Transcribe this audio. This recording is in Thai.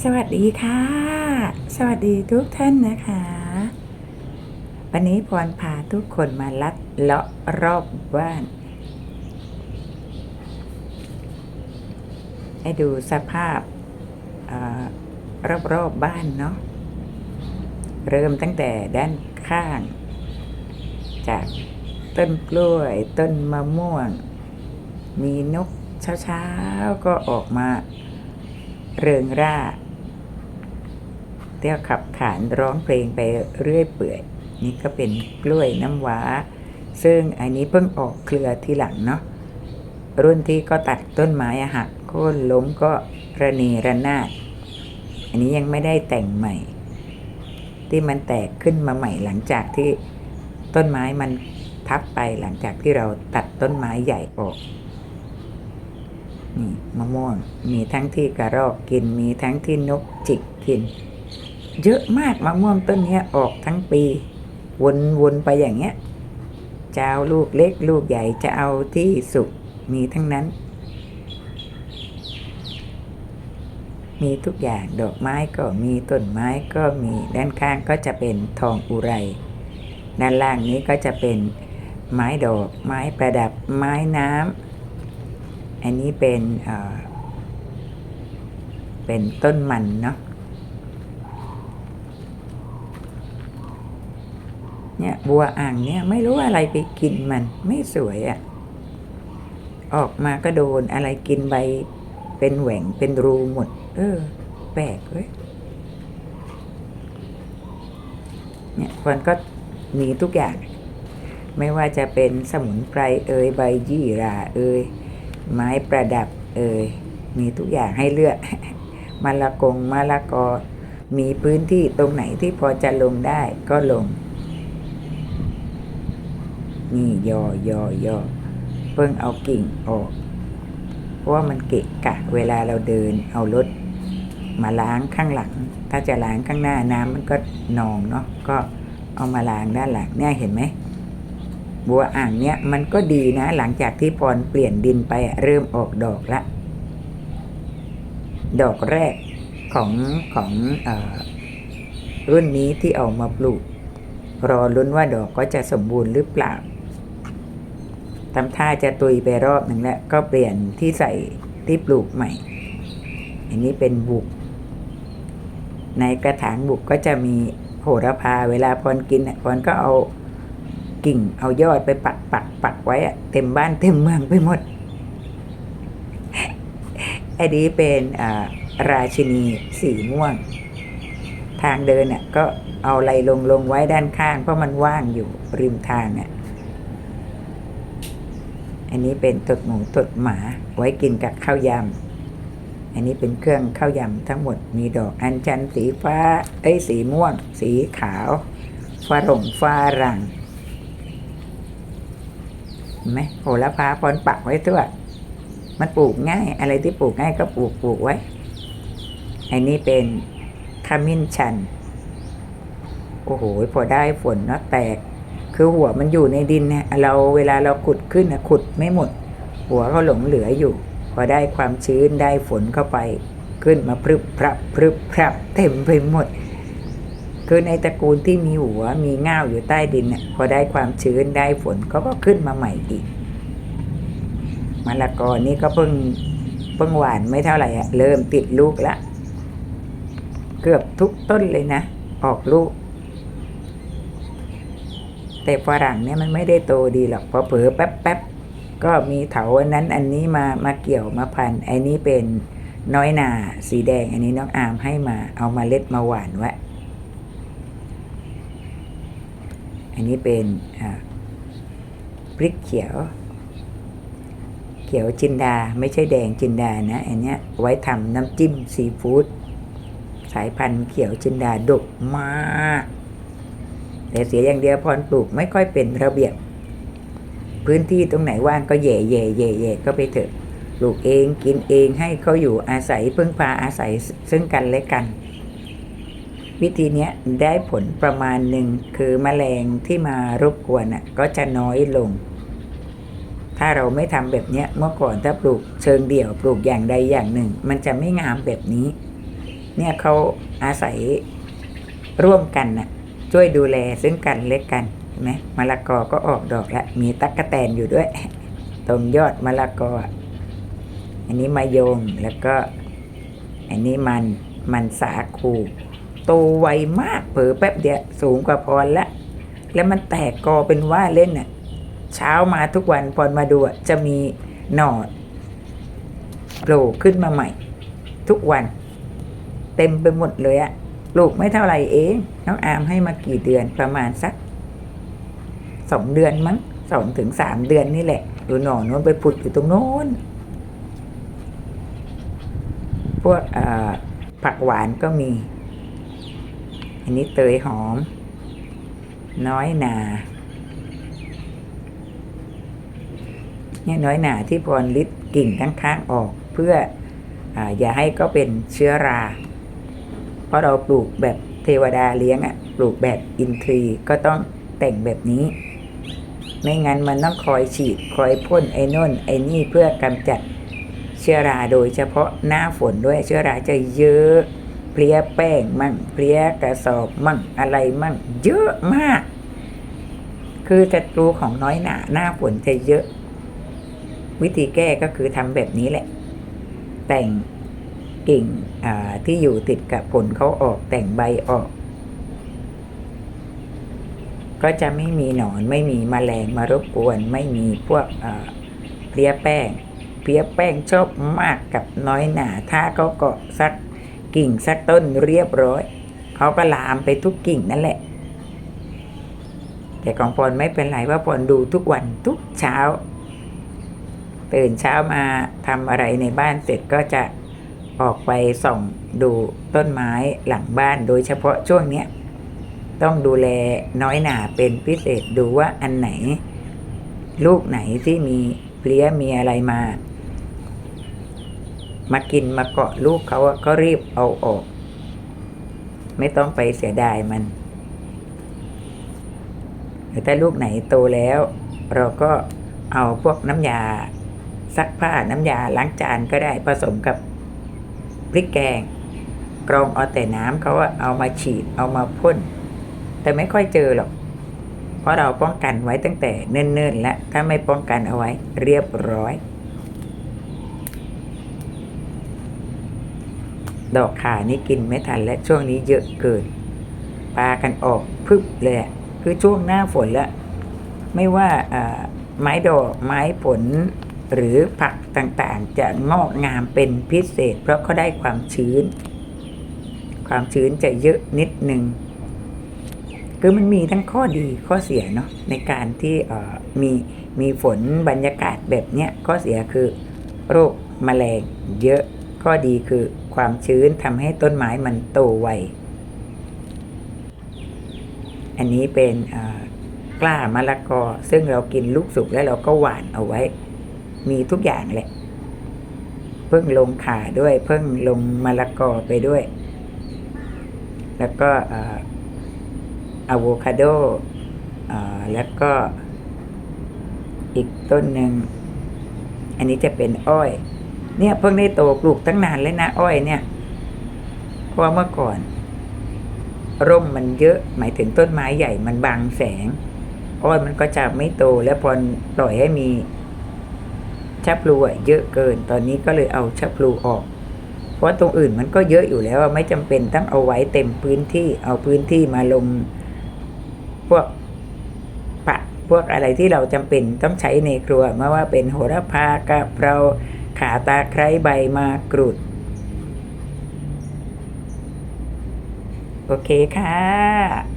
สวัสดีค่ะ สวัสดีทุกท่านนะคะ วันนี้พรพาทุกคนมาลัดเลาะรอบบ้าน ให้ดูสภาพรอบรอบบ้านเนาะเริ่มตั้งแต่ด้านข้าง จากต้นกล้วยต้นมะม่วง มีนกเช้าๆก็ออกมาเริงร่า เที่ยวขับขานร้องเพลงไปเรื่อยเปื่อย นี่ก็เป็นกล้วยน้ำว้า ซึ่งอันนี้เพิ่งออกเครือทีหลังเนาะรุ่นที่ก็ตัดต้นไม้อะหักโค่นล้มก็ระเนระนาด อันนี้ยังไม่ได้แต่งใหม่ ที่มันแตกขึ้นมาใหม่หลังจากที่ต้นไม้มันทับไปหลังจากที่เราตัดต้นไม้ใหญ่ออกนี่มะม่วงมีทั้งที่กระรอกกินมีทั้งที่นกจิกกิน เยอะมากมะม่วงต้นนี้ออกทั้งปี วนวนไปอย่างเงี้ยจะเอาลูกเล็กลูกใหญ่จะเอาที่สุกมีทั้งนั้น มีทุกอย่างดอกไม้ก็มีต้นไม้ก็มีด้านข้างก็จะเป็นทองอุไร ด้านล่างนี้ก็จะเป็นไม้ดอกไม้ประดับไม้น้ำอันนี้เป็นเออเป็นต้นมันเนาะ เนี่ยบัวอ่างเนี่ยไม่รู้อะไรไปกินมัน ไม่สวยอะ่ะ ออกมาก็โดนอะไรกินใบ เป็นแหว่งเป็นรูหมด เออ แปลกเว้ยเนี่ยมันก็มีทุกอย่าง ไม่ว่าจะเป็นสมุนไพรเอยใบยี่หราเอยไม้ประดับเอยมีทุกอย่างให้เลือกมะละกงมะละกอมีพื้นที่ตรงไหนที่พอจะลงได้ก็ลง นี่ยอยอยอเพิ่งเอากิ่งออก เพราะว่ามันเกะกะ เวลาเราเดินเอารถมาล้างข้างหลัง ถ้าจะล้างข้างหน้าน้ำมันก็นองเนาะก็เอามาล้างด้านหลังเนี่ยเห็นไหมบัวอ่างเนี่ยมันก็ดีนะ หลังจากที่พรเปลี่ยนดินไปอะเริ่มออกดอกละ ดอกแรกของของเออรุ่นนี้ที่เอามาปลูก รอลุ้นว่าดอกก็จะสมบูรณ์หรือเปล่า ทำท่าจะตุยไปรอบหนึ่งแล้ว ก็เปลี่ยนที่ใส่ที่ปลูกใหม่ อันนี้เป็นบุก ในกระถางบุกก็จะมีโหระพาเวลาพรกินน่ะพรก็เอากิ่งเอายอดไปปักปักปักไว้เต็มบ้านเต็มเมืองไปหมด อันนี้เป็นราชินีสีม่วง ทางเดินน่ะก็เอาอะไรลงลงไว้ด้านข้าง เพราะมันว่างอยู่ริมทางน่ะ อันนี้เป็นตดหมูตดหมาไว้กินกับข้าวยำ อันนี้เป็นเครื่องข้าวยำทั้งหมดมีดอกอัญชันสีฟ้า เอ้ยสีม่วง สีขาวฟ้าหลงฟ้ารังเห็นไหมโหระพาพรปักไว้ตัวมันปลูกง่าย อะไรที่ปลูกง่ายก็ปลูกปลูกไว้ อันนี้เป็นขมิ้นชัน โอ้โห พอได้ฝนเนาะแตก คือหัวมันอยู่ในดินเนี่ยเราเวลาเราขุดขึ้นนะขุดไม่หมด หัวก็หลงเหลืออยู่ พอได้ความชื้นได้ฝนเข้าไป ขึ้นมาพรึบพรับพรึบพรับเต็มไปหมด คือในตระกูลที่มีหัวมีง่าวอยู่ใต้ดินเนี่ยพอได้ความชื้นได้ฝนเขาก็ขึ้นมาใหม่อีกมะละกอนี่ก็เพิ่งเพิ่งหวานไม่เท่าไหร่อะเริ่มติดลูกละเกือบทุกต้นเลยนะ ออกลูก แต่ฝรั่งเนี่ยมันไม่ได้โตดีหรอกพอเผลอแป๊บแป๊บๆก็มีเถาอันนั้นอันนี้มามาเกี่ยวมาพันไอ้นี้เป็นน้อยนาสีแดง อันนี้น้องอามให้มาเอามาเล็ดมาหวานไว้อันนี้เป็นพริกเขียว เขียวจินดาไม่ใช่แดงจินดานะ อันเนี้ยไว้ทำน้ำจิ้มซีฟู้ดสายพันธุ์เขียวจินดาดกมาก แต่เสียอย่างเดียวพรปลูกไม่ค่อยเป็นระเบียบ พื้นที่ตรงไหนว่างก็แย่แย่แย่แย่ก็ไปเถอะปลูกเองกินเองให้เขาอยู่อาศัยพึ่งพาอาศัยซึ่งกันและกัน วิธีนี้ได้ผลประมาณหนึ่งคือแมลงที่มารบกวนน่ะก็จะน้อยลง ถ้าเราไม่ทำแบบเนี้ยเมื่อก่อนถ้าปลูกเชิงเดี่ยวปลูกอย่างใดอย่างหนึ่ง มันจะไม่งามแบบนี้ เนี่ยเขาอาศัยร่วมกันนะ ช่วยดูแลซึ่งกันและกันเห็นไหมมะละกอก็ออกดอกแล้วมีตั๊กแตนอยู่ด้วยตรงยอดมะละกอ อันนี้มะยงแล้วก็ อันนี้มันมันสาคูโตไวมากเผลอแป๊บเดียวสูงกว่าพรละ แล้วมันแตกกอเป็นว่าเล่นน่ะ เช้ามาทุกวันพรมาดูจะมีหน่อโผล่ขึ้นมาใหม่ ทุกวัน เต็มไปหมดเลยอะ ปลูกไม่เท่าไหร่เอง น้องอามให้มากี่เดือนประมาณสักสองเดือนมั้งสองถึงสามเดือนนี่แหละ ดูหน่อนู้นไปผุดอยู่ตรงโน้น พวกผักหวานก็มี อันนี้เตยหอม น้อยหนาเนี่ยน้อยหนาที่พรลิดกิ่งข้างๆออก เพื่อออย่าให้ก็เป็นเชื้อรา ราะเราปลูกแบบเทวดาเลี้ยงอะ่ะปลูกแบบอินทรีย์ก็ต้องแต่งแบบนี้ ไม่งั้นมันต้องคอยฉีดคอยพ่นไอ้น่นไอ้นี่เพื่อกำจัดเชื้อราโดยเฉพาะหน้าฝนด้วยเชื้อราจะเยอะเพลี้ยแป้งมั่งเพลี้ยกระสอบมั่งอะไรมั่ง เยอะมาก คือศัตรูของน้อยหนาหน้าฝนจะเยอะ วิธีแก้ก็คือทำแบบนี้แหละ แต่ง กิ่งที่อยู่ติดกับผลเขาออกแต่งใบออก ก็จะไม่มีหนอนไม่มีมแมลงมารบกวน ไม่มีพวกเพี้ยแป้ง เพี้ยแป้งชอบมากกับน้อยหนาถ้าเขาเกาะสักกิ่งสักต้นเรียบร้อยเขาก็ลามไปทุกกิ่งนั่นแหละ แต่ของปอนไม่เป็นไรว่าปอนดูทุกวันทุกเช้าตื่นเช้ามาทำอะไรในบ้านเสร็จก็จะ ออกไปส่องดูต้นไม้หลังบ้านโดยเฉพาะช่วงเนี้ยต้องดูแลน้อยหนาเป็นพิเศษดูว่าอันไหน ลูกไหนที่มีเพลี้ยมีอะไรมา มากินมาเกาะลูกเขาก็รีบเอาออก ไม่ต้องไปเสียดายมันหรือถ้าลูกไหนโตแล้ว เราก็เอาพวกน้ำยาซักผ้าน้ำยาล้างจานก็ได้ผสมกับ พริกแกง กรองเอาแต่น้ำเขาเอามาฉีดเอามาพ่น แต่ไม่ค่อยเจอหรอก เพราะเราป้องกันไว้ตั้งแต่เนิ่นๆแล้วถ้าไม่ป้องกันเอาไว้เรียบร้อย ดอกขานี่กินไม่ทันและช่วงนี้เยอะเกินปลากันออกพึบเลยคือช่วงหน้าฝนแล้ว ไม่ว่าอ่าไม้ดอกไม้ผล หรือผักต่างๆ จะงอกงามเป็นพิเศษ เพราะเขาได้ความชื้น ความชื้นจะเยอะนิดนึงคือมันมีทั้งข้อดีข้อเสียเนาะในการที่มีมีฝนบรรยากาศแบบเนี้ยข้อเสียคือโรคแมลงเยอะข้อดีคือความชื้นทำให้ต้นไม้มันโตไว อันนี้เป็นกล้ามะละกอ ซึ่งเรากินลูกสุกแล้วเราก็หวานเอาไว้ มีทุกอย่างแหละ เพิ่งลงขาด้วย เพิ่งลงมะละกอไปด้วย แล้วก็อะโวคาโดแล้วก็อีกต้นหนึ่ง อันนี้จะเป็นอ้อย เนี่ยเพิ่งได้โตปลูกตั้งนานเลยนะอ้อยเนี่ยเพราะเมื่อก่อน ร่มมันเยอะ หมายถึงต้นไม้ใหญ่มันบังแสง อ้อยมันก็จะไม่โตแล้วพอปล่อยให้มี ชับพลูอะเยอะเกิน ตอนนี้ก็เลยเอาชับพลูออก เพราะตรงอื่นมันก็เยอะอยู่แล้วไม่จำเป็นต้องเอาไว้เต็มพื้นที่เอาพื้นที่มาลงพวกผักพวกอะไรที่เราจำเป็นต้องใช้ในครัวไม่ว่าเป็นโหระพากะเพราขาตาไคร้ใบมากรูดโอเคค่ะ